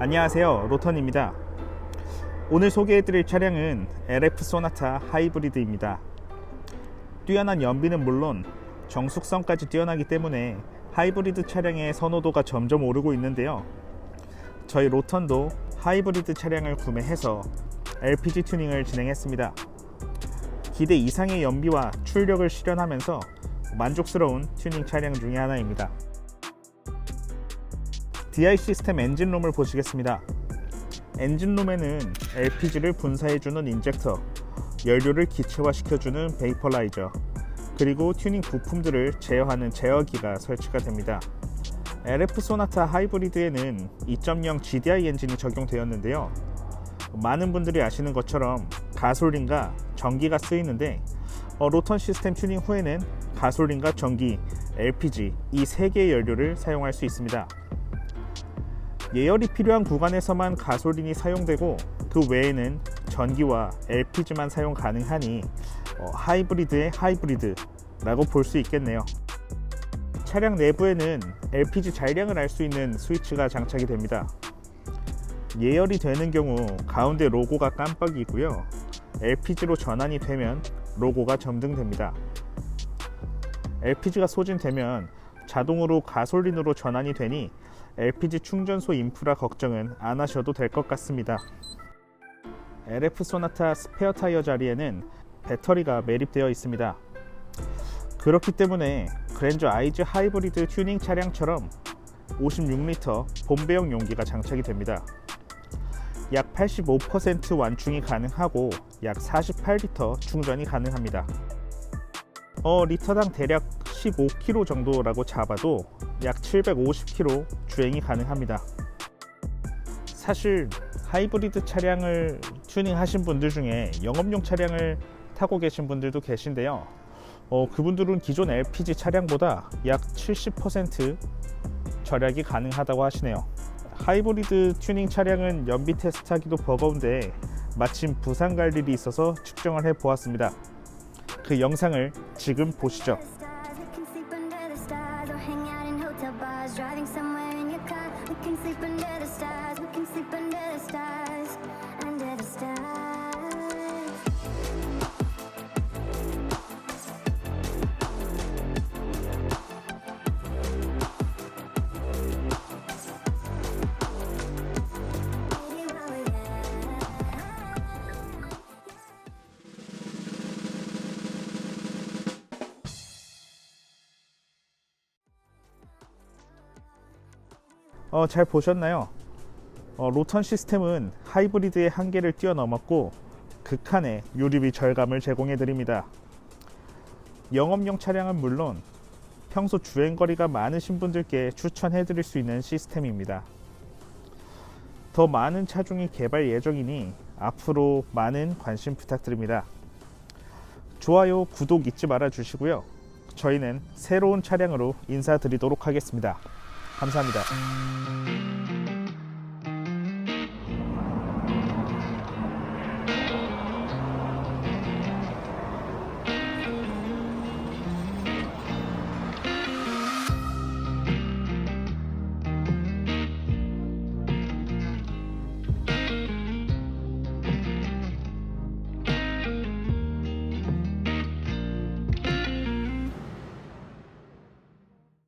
안녕하세요. 로턴입니다. 오늘 소개해드릴 차량은 LF 소나타 하이브리드입니다. 뛰어난 연비는 물론 정숙성까지 뛰어나기 때문에 하이브리드 차량의 선호도가 점점 오르고 있는데요. 저희 로턴도 하이브리드 차량을 구매해서 LPG 튜닝을 진행했습니다. 기대 이상의 연비와 출력을 실현하면서 만족스러운 튜닝 차량 중의 하나입니다 DI 시스템 엔진룸을 보시겠습니다. 엔진룸에는 LPG를 분사해주는 인젝터, 연료를 기체화시켜주는 베이퍼라이저, 그리고 튜닝 부품들을 제어하는 제어기가 설치가 됩니다. LF 소나타 하이브리드에는 2.0 GDI 엔진이 적용되었는데요. 많은 분들이 아시는 것처럼 가솔린과 전기가 쓰이는데 어, 로턴 시스템 튜닝 후에는 가솔린과 전기, LPG 이 세 개의 연료를 사용할 수 있습니다. 예열이 필요한 구간에서만 가솔린이 사용되고 그 외에는 전기와 LPG만 사용 가능하니 어, 하이브리드의 하이브리드라고 볼 수 있겠네요. 차량 내부에는 LPG 잔량을 알 수 있는 스위치가 장착이 됩니다. 예열이 되는 경우 가운데 로고가 깜빡이고요. LPG로 전환이 되면 로고가 점등됩니다. LPG가 소진되면 자동으로 가솔린으로 전환이 되니 LPG 충전소 인프라 걱정은 안 하셔도 될 것 같습니다. LF 소나타 스페어 타이어 자리에는 배터리가 매립되어 있습니다. 그렇기 때문에 그랜저 아이즈 하이브리드 튜닝 차량처럼 56리터 본배용 용기가 장착이 됩니다. 약 85% 완충이 가능하고 약 48리터 충전이 가능합니다. 어, 리터당 대략 15km 정도라고 잡아도 약 750km 주행이 가능합니다. 사실 하이브리드 차량을 튜닝하신 분들 중에 영업용 차량을 타고 계신 분들도 계신데요. 어, 그분들은 기존 LPG 차량보다 약 70% 절약이 가능하다고 하시네요. 하이브리드 튜닝 차량은 연비 테스트하기도 버거운데 마침 부산 갈 일이 있어서 측정을 해 보았습니다. 그 영상을 지금 보시죠. Hang out in hotel bars. Driving somewhere in your car. We can sleep under the stars. We can sleep under the stars. Under the stars. 어, 잘 보셨나요? 어, 로턴 시스템은 하이브리드의 한계를 뛰어넘었고 극한의 유리비 절감을 제공해 드립니다. 영업용 차량은 물론 평소 주행 거리가 많으신 분들께 추천해 드릴 수 있는 시스템입니다. 더 많은 차종이 개발 예정이니 앞으로 많은 관심 부탁드립니다. 좋아요, 구독 잊지 말아 주시고요. 저희는 새로운 차량으로 인사드리도록 하겠습니다. 감사합니다.